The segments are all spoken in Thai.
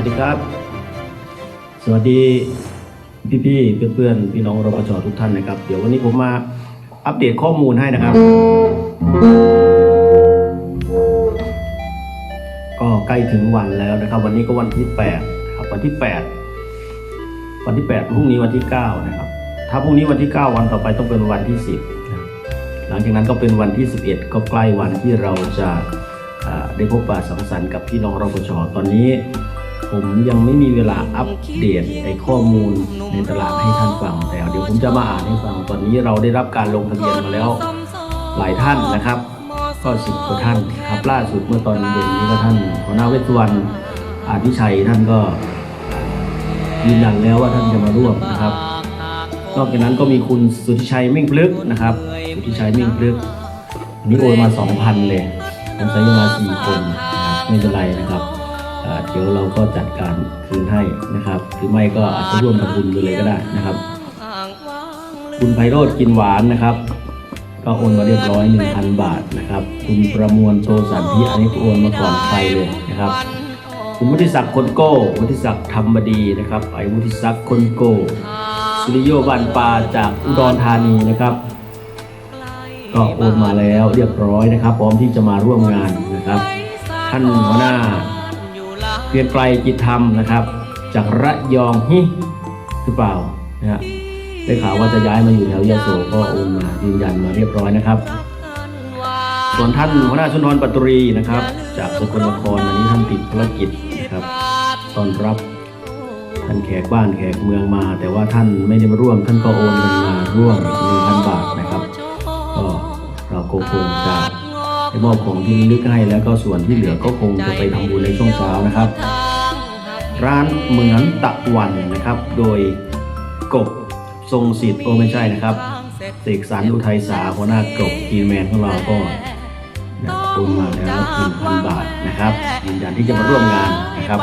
วัสดีครับ สวัสดีพี่ๆเพื่อนๆพี่น้องรปชทุกท่านนะครับ เดี๋ยววันนี้ผมมาอัปเดตข้อมูลให้นะครับ ก็ใกล้ถึงวันแล้วนะครับ วันนี้ก็วันที่8ครับวันที่ 8 วันที่8พรุ่งนี้วันที่9นะครับถ้าพรุ่งนี้วันที่ 9 วันต่อไปต้องเป็นวันที่ 10นะครับหลังจากนั้นก็เป็นวันที่ 11 ก็ใกล้วันที่เราจะได้พบปะสังสรรค์กับพี่น้องรปชตอนนี้ ผมยังไม่มีเวลาอัปเดตในข้อมูลในตลาดให้ท่านฟัง แต่เดี๋ยวผมจะมาอ่านให้ฟังตอนนี้เราได้รับการลงทะเบียนมาแล้วหลายท่านนะครับ ก็สิบกว่าท่านครับล่าสุดเมื่อตอนเย็นนี้ก็ท่านหัวหน้าเวชสุวรรณอาทิชัยท่านก็ยืนยันแล้วว่าท่านจะมาร่วมนะครับ นอกจากนั้นก็มีคุณสุทธิชัยมิ่งพลึกนะครับ สุทธิชัยมิ่งพลึกอันนี้โอนมา 2,000 เลยผมใช้มาสี่คนนะครับไม่เป็นไรนะครับ เดี๋ยวเราก็จัดการคืนให้นะครับ หรือไม่ก็อาจจะร่วมทำบุญไปเลยก็ได้นะครับ คุณไพโรธกินหวานนะครับ ก็โอนมาเรียบร้อย 1,000 บาทนะครับ คุณประมวลโตสันที่อันนี้โอนมาก่อนใครเลยนะครับ คุณวุฒิศักดิ์คนโก้วุฒิศักดิ์ธรรมดีนะครับไอ้วุฒิศักดิ์คนโก้สุริโยบันปาจากอุดรธานีนะครับก็โอนมาแล้วเรียบร้อยนะครับ พร้อมที่จะมาร่วมงานนะครับ ท่านหัวหน้า เกรียงไกรจิตธรรมนะครับ จากระยองฮิหรือเปล่านะฮะได้ข่าวว่าจะย้ายมาอยู่แถวยะโสก็โอนมายืนยันมาเรียบร้อยนะครับ ส่วนท่านหัวหน้าชุนทรปัตตรีนะครับ จากสกลนครอันนี้ท่านติดภารกิจนะครับตอนรับท่านแขกบ้านแขกเมืองมา แต่ว่าท่านไม่ได้มาร่วม ท่านก็โอนเงินมาร่วมหนึ่งพันบาทนะครับ ก็เราก็คงจะ ได้มอบของที่ลึกให้แล้วก็ส่วนที่เหลือก็คงจะไปทำบุญในช่วงเช้านะครับ ร้านเหมือนตะวันนะครับ โดยกบทรงสิทธิ์โอไม่ใช่นะครับเสกสรรอุทัยสาหัวหน้ากบกีแมนของเราก็นะโอนมาแล้วหนึ่งพันบาทนะครับยืนยันที่จะมาร่วมงานนะครับ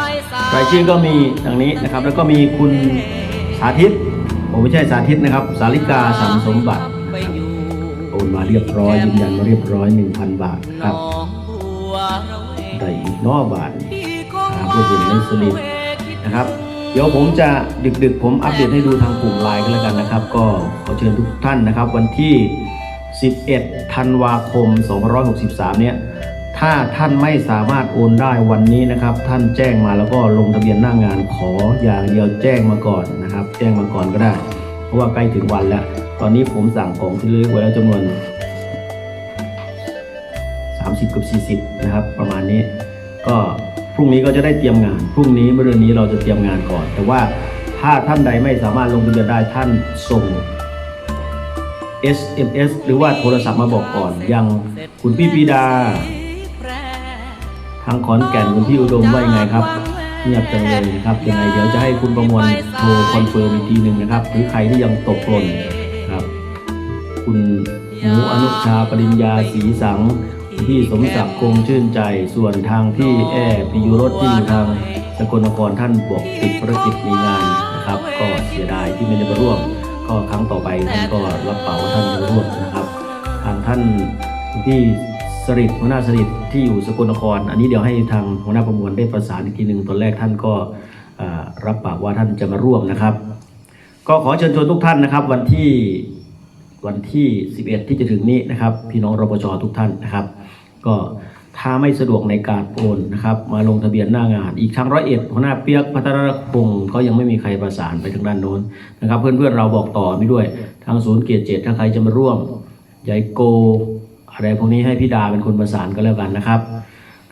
รายชื่อก็มีดังนี้นะครับ แล้วก็มีคุณสาธิตผมไม่ใช่สาธิตนะครับ สาริกาสันสมบัติ นะครับโอนมาเรียบร้อยยืนยันมาเรียบร้อย1,000บาทครับได้อีกนอบาทหาผู้เห็นในสลิปนะครับ เดี๋ยวผมจะดึกๆ ผมอัปเดตให้ดูทางกลุ่มไลน์กันแล้วกันนะครับ ก็ขอเชิญทุกท่านนะครับ วันที่ 11 ธันวาคม 2563 เนี่ยถ้าท่านไม่สามารถโอนได้วันนี้นะครับ ท่านแจ้งมาแล้วก็ลงทะเบียนหน้างานขออย่างเดียวแจ้งมาก่อนนะครับ แจ้งมาก่อนก็ได้ เพราะว่าใกล้ถึงวันแล้ว ตอนนี้ผมสั่งของที่ระลึกไว้แล้วจำนวน 30กับ40 นะครับ ประมาณนี้ ก็พรุ่งนี้ก็จะได้เตรียมงาน พรุ่งนี้เมื่อือนนี้เราจะเตรียมงานก่อน แต่ว่าถ้าท่านใดไม่สามารถลงทะเบียนได้ท่านส่ง SMS หรือว่าโทรศัพท์มาบอกก่อนยังคุณพี่ปีดา ทางขอนแก่นคุณพี่อุดมว่ายังไงครับ เงียบจังเลยนะครับยังไงเดี๋ยวจะให้คุณประมวลโทรคอนเฟิร์มอีกทีหนึ่งนะครับ หรือใครที่ยังตกหล่น คุณหมูอนุชาปริญญาศรีสัง พี่สมศักดิ์คงชื่นใจ ส่วนทางพี่แอปิยุรสที่อยู่ทางสกลนครท่านบอกติดภารกิจมีงานนะครับ ก็เสียดายที่ไม่ได้มาร่วม ก็ครั้งต่อไปท่านก็รับเป๋าท่านจะร่วมนะครับ ทางท่านพี่สริตหัวหน้าสริตที่อยู่สกลนคร อันนี้เดี๋ยวให้ทางหัวหน้าประมวลได้ประสานอีกทีหนึ่งตอนแรกท่านก็รับปากว่าท่านจะมาร่วมนะครับ ก็ขอเชิญชวนทุกท่านนะครับ วันที่ วันที่ 11 ที่จะถึงนี้นะครับ พี่น้องรปชทุกท่านนะครับ ก็ถ้าไม่สะดวกในการโอนนะครับ มาลงทะเบียนหน้างาน อีกทางร้อยเอ็ดหัวหน้าเปียกพัฒนพงศ์ก็ยังไม่มีใครประสานไปทางด้านโน้นนะครับ เพื่อนๆเราบอกต่อไม่ด้วยทางศูนย์เกียรติเจ็ดถ้าใครจะมาร่วมยายโก อะไรพวกนี้ให้พี่ดาเป็นคนประสานก็แล้วกันนะครับ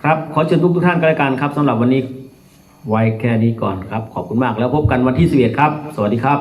ครับขอเชิญทุกทุกท่านก็แล้วกันครับสำหรับวันนี้ไว้แค่นี้ก่อนครับ ขอบคุณมากแล้วพบกันวันที่11ครับ สวัสดีครับ